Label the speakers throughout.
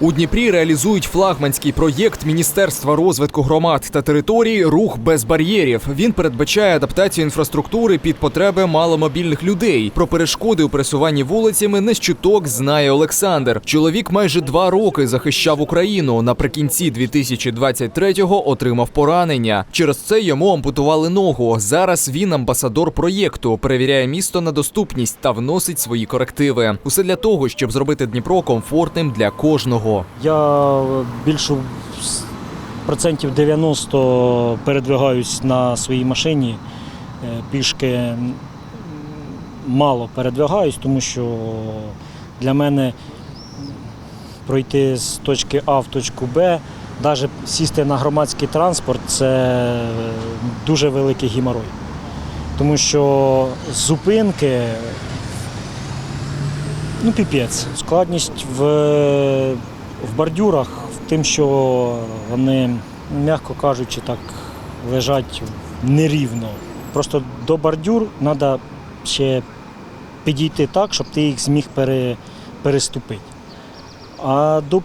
Speaker 1: У Дніпрі реалізують флагманський проєкт Міністерства розвитку громад та територій Рух без бар'єрів. Він передбачає адаптацію інфраструктури під потреби маломобільних людей. Про перешкоди у пересуванні вулицями не з знає Олександр. Чоловік майже два роки захищав Україну. Наприкінці 2023-го отримав поранення. Через це йому ампутували ногу. Зараз він амбасадор проєкту, перевіряє місто на доступність та вносить свої корективи. Усе для того, щоб зробити Дніпро комфортним для кожного.
Speaker 2: Я більше процентів 90 передвигаюсь на своїй машині. Е, Пішки мало передвигаюсь, тому що для мене пройти з точки А в точку Б, навіть сісти на громадський транспорт це дуже великий геморой. Тому що зупинки Ну, піпець. Складність в, в бордюрах тим, що вони, м'яко кажучи, так лежать нерівно. Просто до бордюр треба ще підійти так, щоб ти їх зміг пере, переступити. А до,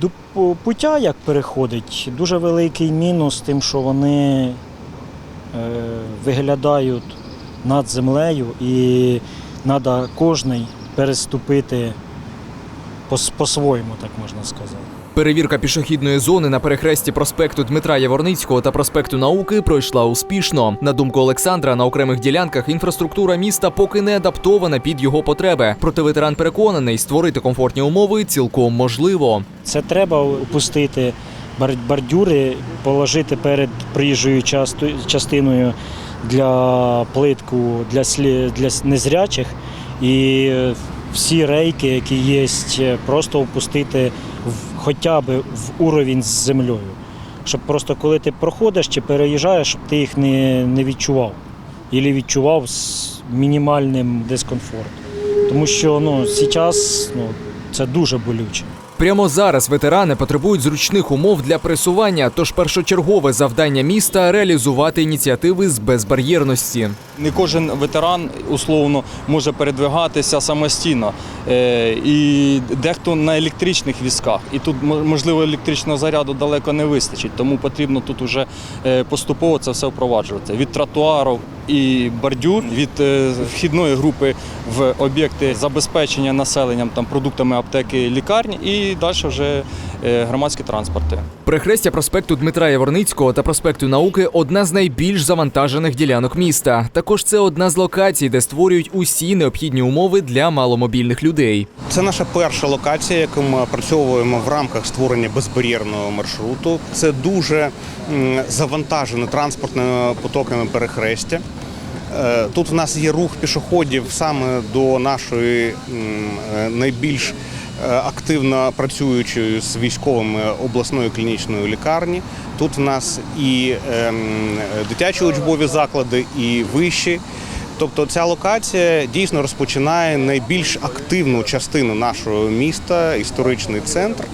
Speaker 2: до пу- пуття, як переходить, дуже великий мінус тим, що вони е, виглядають над землею і треба кожний переступити по-своєму, так можна сказати.
Speaker 1: Перевірка пішохідної зони на перехресті проспекту Дмитра Яворницького та проспекту Науки пройшла успішно. На думку Олександра, на окремих ділянках інфраструктура міста поки не адаптована під його потреби. Проте ветеран переконаний, створити комфортні умови цілком можливо.
Speaker 2: Це треба опустити бордюри, положити перед проїжджою частиною для плитку для, незрячих і всі рейки, які є, е, просто опустити в, хоча б в уровень з землею. Щоб просто коли ти проходиш чи переїжджаєш, щоб ти їх не, не відчував. Ілі відчував з мінімальним дискомфортом. Тому що ну, зараз ну, це дуже болюче.
Speaker 1: Прямо зараз ветерани потребують зручних умов для пересування, тож першочергове завдання міста реалізувати ініціативи з безбар'єрності.
Speaker 3: Не кожен ветеран условно може передвигатися самостійно. Е, І дехто на електричних візках. І тут мо- можливо електричного заряду далеко не вистачить, тому потрібно тут уже е, поступово це все впроваджувати. Від тротуарів і бордюр, від е, вхідної групи в об'єкти забезпечення населенням там продуктами аптеки, лікарні і далі вже е, громадські транспорти.
Speaker 1: Перехрестя проспекту Дмитра Яворницького та проспекту Науки одна з найбільш завантажених ділянок міста. Також це одна з локацій, де створюють усі необхідні умови для маломобільних людей.
Speaker 4: Це наша перша локація, яку ми опрацьовуємо в рамках створення безбар'єрного маршруту. Це дуже завантажене транспортними потоками перехрестя. Е, Тут в нас є рух пішоходів саме до нашої е, найбільш е, активно працюючої з військовими обласної клінічної лікарні. Тут в нас і ем, дитячі учбові заклади, і вищі. Тобто ця локація дійсно розпочинає найбільш активну частину нашого міста, історичний центр.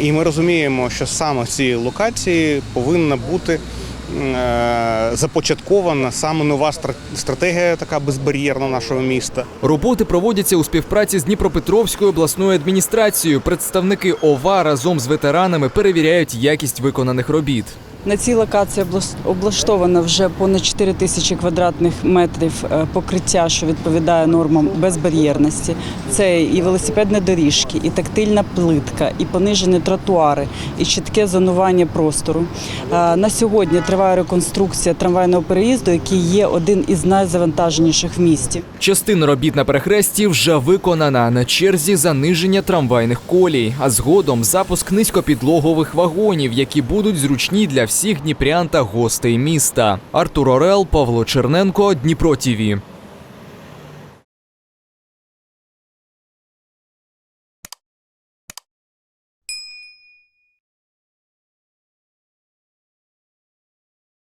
Speaker 4: І ми розуміємо, що саме в локації повинна бути започаткована саме нова стра- стратегія, така безбар'єрна нашого міста.
Speaker 1: Роботи проводяться у співпраці з Дніпропетровською обласною адміністрацією. Представники ОВА разом з ветеранами перевіряють якість виконаних робіт.
Speaker 5: На цій локації облаштовано вже понад 4 тисячі квадратних метрів е, покриття, що відповідає нормам безбар'єрності. Це і велосипедні доріжки, і тактильна плитка, і понижені тротуари, і чітке зонування простору. Е, На сьогодні триває реконструкція трамвайного переїзду, який є один із найзавантаженіших в місті.
Speaker 1: Частина робіт на перехресті вже виконана на черзі заниження трамвайних колій, а згодом запуск низькопідлогових вагонів, які будуть зручні для всіх дніпрян та гостей міста. Артур Орел, Павло Черненко, Дніпро ТІВІ.